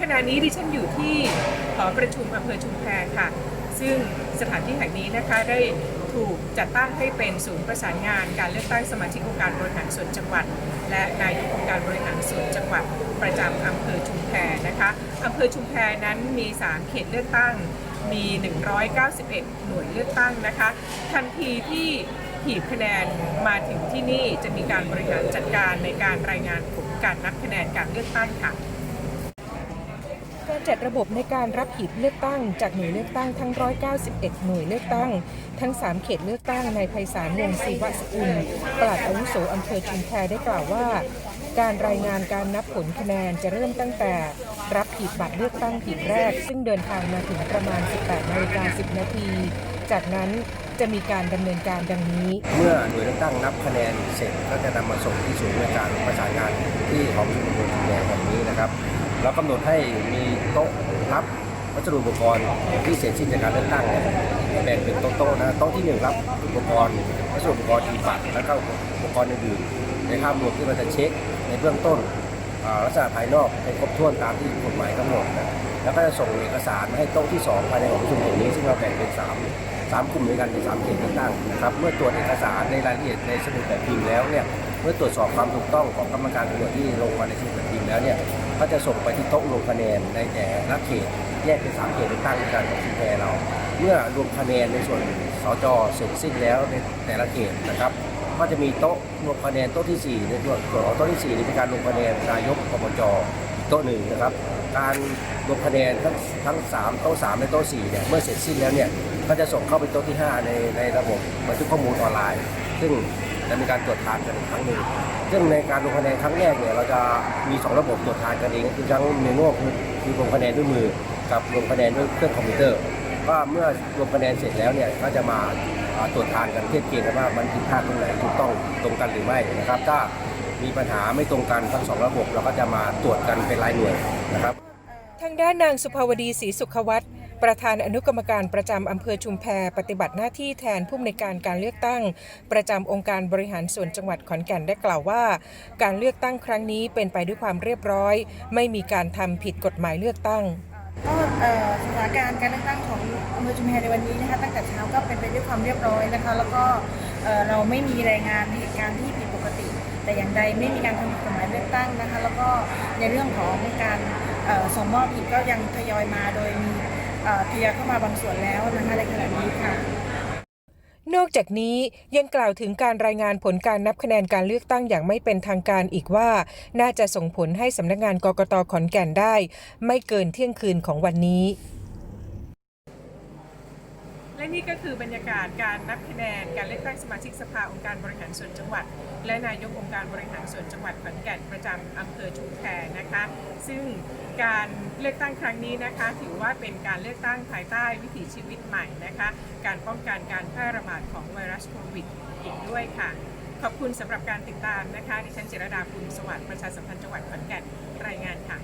ขณะนี้ดิฉันอยู่ที่หอประชุมอำเภอชุมแพค่ะ ซึ่งสถานที่แห่งนี้นะคะได้ถูกจัดตั้งให้เป็นศูนย์ประสานงานการเลือกตั้งสมาชิกองค์การบริหารส่วนจังหวัด และนายกองค์การบริหารส่วนจังหวัดประจำอำเภอชุมแพนะคะอำเภอชุมแพนั้นมี 3 เขตเลือกตั้งมี 191 หน่วยเลือกตั้งนะคะ ทันทีที่หีบคะแนนมาถึงที่นี่จะมีการบริหารจัดการในการรายงานผลการนับคะแนนการเลือกตั้งค่ะ การจัดระบบในการรับหีบเลือกตั้งจากหน่วยเลือกตั้งทั้ง 191 หน่วยเลือกตั้ง ทั้ง 3 เขตเลือกตั้งในไพศาลวงศ์ศรีวสกุลปลัดอาวุโสอำเภอชุมแพได้กล่าวว่า การรายงานการนับผลคะแนนจะเริ่มตั้งแต่ รับหีบบัตรเลือกตั้งหีบแรก ซึ่งเดินทางมาถึงประมาณ 18นาฬิกา10 นาที จากนั้นจะมีการดำเนินการดังนี้ เมื่อหน่วยเลือกตั้งนับคะแนนเสร็จก็จะนำมาส่งที่ศูนย์ในการประสานงานที่หอประชุมอำเภอชุมแพแห่งนี้นะครับ เรากำหนดให้มีโต๊ะรับวัสดุอุปกรณ์ที่เสร็จสิ้นจากการเลือกตั้งเนี่ยแบ่งเป็นโต๊ะๆนะโต๊ะที่หนึ่งรับอุปกรณ์วัสดุอุปกรณ์อีบัตรแล้วก็อุปกรณ์อื่นๆในภาพรวมที่เราจะเช็คในเบื้องต้นลักษณะภายนอกให้ครบถ้วนตามที่กฎหมายกำหนดนะ แล้วก็จะส่งเอกสารมาให้โต๊ะที่สองภายในหอประชุมแห่งนี้ ซึ่งเราแบ่งเป็นสามสามกลุ่มด้วยกันในสามเขตเลือกตั้งนะครับ เมื่อตรวจเอกสารในรายละเอียดในสมุดแบบพิมพ์แล้วเนี่ย เมื่อตรวจสอบความถูกต้องของกรรมการตำรวจที่ลงมาในสมุดแบบพิมพ์แล้วเนี่ย ก็จะส่งไปที่โต๊ะลงคะแนนในแต่ละเขตแยกเป็นสามเขตเลือกตั้งด้วยกันของชุมแพเรา เมื่อรวมคะแนนในส่วนสจเสร็จสิ้นแล้วในแต่ละเขตนะครับก็จะมีโต๊ะรวมคะแนนโต๊ะที่สี่ในส่วนของโต๊ะที่สี่นี่เป็นการลงคะแนนนายกอบจโต๊ะหนึ่งนะครับ การลงคะแนนทั้งทั้งสามโต๊ะสามและโต๊ะสี่เนี่ยเมื่อเสร็จสิ้นแล้วเนี่ยก็จะส่งเข้าไปโต๊ะที่ห้าในในระบบบันทึกข้อมูลออนไลน์ ซึ่งจะมีการตรวจทานกันอีกครั้งหนึ่งซึ่งในการลงคะแนนครั้งแรกเนี่ยเราจะมีสองระบบตรวจทานกันเองคือทั้งเมนูคือคือลงคะแนนด้วยมือกับลงคะแนนด้วยเครื่องคอมพิวเตอร์ว่าเมื่อลงคะแนนเสร็จแล้วเนี่ยก็จะมาอ่าตรวจทานกันเทียบเคียงกันว่ามันผิดพลาดตรงไหนถูกต้องตรงกันหรือไม่นะครับถ้า มีปัญหาไม่ตรงกันทั้งสองระบบ เราก็จะมาตรวจกันเป็นรายหน่วยนะครับ ทางด้านนางสุภาวดีศรีสุขวัตรประธานอนุกรรมการประจำอำเภอชุมแพปฏิบัติหน้าที่แทนผู้อำนวยการการเลือกตั้ง ประจำองค์การบริหารส่วนจังหวัดขอนแก่นได้กล่าวว่า การเลือกตั้งครั้งนี้เป็นไปด้วยความเรียบร้อย ไม่มีการทำผิดกฎหมายเลือกตั้งก็เอ่อสถานการณ์การเลือกตั้งของอำเภอชุมแพในวันนี้นะคะตั้งแต่เช้าก็เป็นไปด้วยความเรียบร้อยนะคะ แล้วก็เอ่อเราไม่มีรายงานเหตุการณ์ที่ผิดปกติ แต่อย่างใดไม่มีการทำผิดกฎหมายเลือกตั้งนะคะ แล้วก็ในเรื่องของการส่งมอบอีกก็ยังทยอยมาโดยมีเอ่อทยอยเข้ามาบางส่วนแล้วนะคะในขณะนี้ค่ะนอกจากนี้ยังกล่าวถึงการรายงานผลการนับคะแนนการเลือกตั้งอย่างไม่เป็นทางการอีกว่า น่าจะส่งผลให้สำนักงานกกตขอนแก่นได้ ไม่เกินเที่ยงคืนของวันนี้ และนี่ก็คือบรรยากาศการนับคะแนนการเลือกตั้งสมาชิกสภาองค์การบริหารส่วนจังหวัด และนายกองค์การบริหารส่วนจังหวัดขอนแก่นประจำอำเภอชุมแพนะคะ ซึ่งการเลือกตั้งครั้งนี้นะคะ ถือว่าเป็นการเลือกตั้งภายใต้วิถีชีวิตใหม่นะคะ การป้องกันการแพร่ระบาดของไวรัสโควิดอีกด้วยค่ะ ขอบคุณสำหรับการติดตามนะคะ ดิฉันจิรดาภูมิสวัสดิ์ประชาสัมพันธ์จังหวัดขอนแก่นรายงานค่ะ